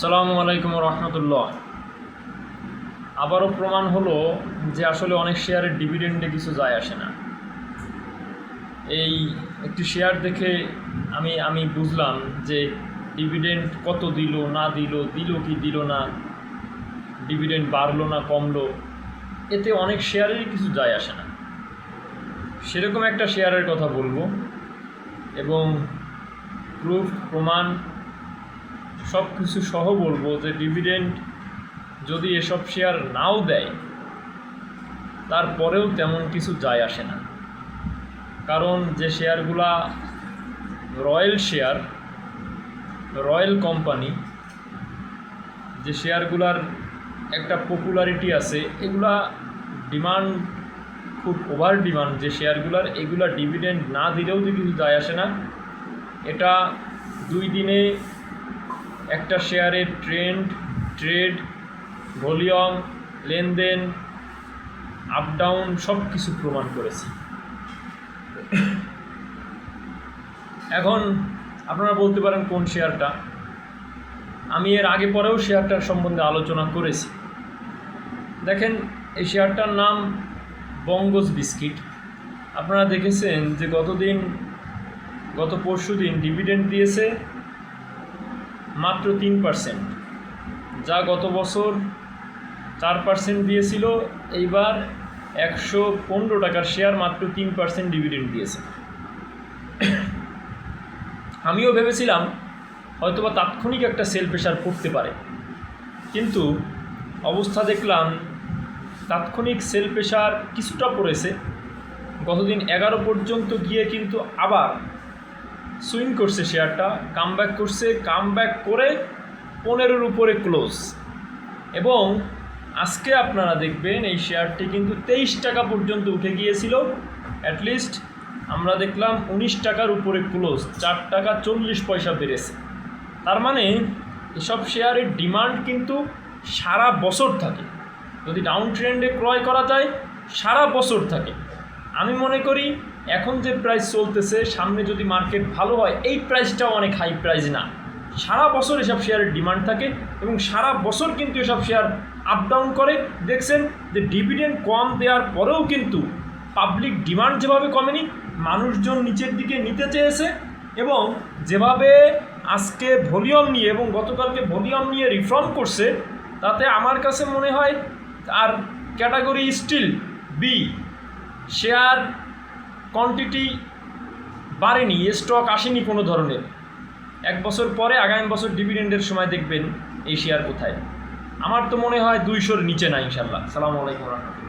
সালামু আলাইকুম রহমতুল্লাহ। আবারও প্রমাণ হলো যে আসলে অনেক শেয়ারের ডিভিডেন্ডে কিছু যায় আসে না। এই একটি শেয়ার দেখে আমি আমি বুঝলাম যে ডিভিডেন্ড কত দিল, না দিল দিল কি দিল না, ডিভিডেন্ড বাড়লো না কমলো, এতে অনেক শেয়ারেরই কিছু যায় আসে না। সেরকম একটা শেয়ারের কথা বলব এবং প্রুফ প্রমাণ সব কিছু সহ বলব যে ডিভিডেন্ড যদি এসব শেয়ার নাও দেয়, তারপরেও তেমন কিছু যায় আসে না। কারণ যে শেয়ারগুলা রয়্যাল শেয়ার রয়্যাল কোম্পানি যে শেয়ারগুলার একটা পপুলারিটি আছে, এগুলা ডিমান্ড খুব ওভার ডিমান্ড যে শেয়ারগুলার এগুলা ডিভিডেন্ড না দিলেও যে কিছু যায় আসে না, এটা দুই দিনে একটা শেয়ারের ট্রেন্ড, ট্রেড, ভলিউম, লেনদেন আপ ডাউন সব কিছু প্রমাণ করেছে। এখন আপনারা বলতে পারেন কোন শেয়ারটা? আমি এর আগে পরেও শেয়ারটার সম্বন্ধে আলোচনা করেছি। দেখেন, এই শেয়ারটার নাম বঙ্গজ বিস্কিট। আপনারা দেখেছেন যে গতদিন, গত পরশু দিন ডিভিডেন্ড দিয়েছে মাত্র তিন পার্সেন্ট যা গত বছর চার পার্সেন্ট দিয়েছিল, এইবার একশো পনেরো টাকার শেয়ার মাত্র তিন পার্সেন্ট ডিভিডেন্ড দিয়েছে। আমিও ভেবেছিলাম, হয়তোবা তাৎক্ষণিক একটা সেল প্রেশার পড়তে পারে। কিন্তু অবস্থা দেখলাম, তাৎক্ষণিক সেল প্রেশার কিছুটা পড়েছে। গতদিন এগারো পর্যন্ত গিয়ে কিন্তু আবার সুইং করছে শেয়ারটা কামব্যাক করছে কামব্যাক করে পনেরোর উপরে ক্লোজ এবং আজকে আপনারা দেখবেন এই শেয়ারটি কিন্তু তেইশ টাকা পর্যন্ত উঠে গিয়েছিল। অ্যাটলিস্ট আমরা দেখলাম উনিশ টাকার উপরে ক্লোজ চার টাকা চল্লিশ পয়সা বেড়েছে। তার মানে এসব শেয়ারের ডিমান্ড কিন্তু সারা বছর থাকে। যদি ডাউন ট্রেন্ডে ক্রয় করা যায়, সারা বছর থাকে। আমি মনে করি এখন যে প্রাইস চলতেছে, সামনে যদি মার্কেট ভালো হয়, এই প্রাইসটাও অনেক হাই প্রাইস না। সারা বছর এসব শেয়ারের ডিমান্ড থাকে এবং সারা বছর কিন্তু এসব শেয়ার আপ ডাউন করে। দেখছেন যে ডিভিডেন্ড কম দেওয়ার পরেও কিন্তু পাবলিক ডিমান্ড যেভাবে কমেনি, মানুষজন নিচের দিকে নিতে চেয়েছে এবং যেভাবে আজকে ভলিউম নিয়ে এবং গতকালকে ভলিউম নিয়ে রিফর্ম করছে, তাতে আমার কাছে মনে হয় আর category still B share quantity বাড়েনি স্টক আসেনি কোনো ধরনের। এক বছর পরে, আগামী বছর ডিভিডেন্ডের সময় দেখবেন এশিয়ার শেয়ার কোথায়। আমার তো মনে হয় দুইশোর নিচে না ইনশাল্লাহ সালামু আলাইকুম রহমতুল্লাহ।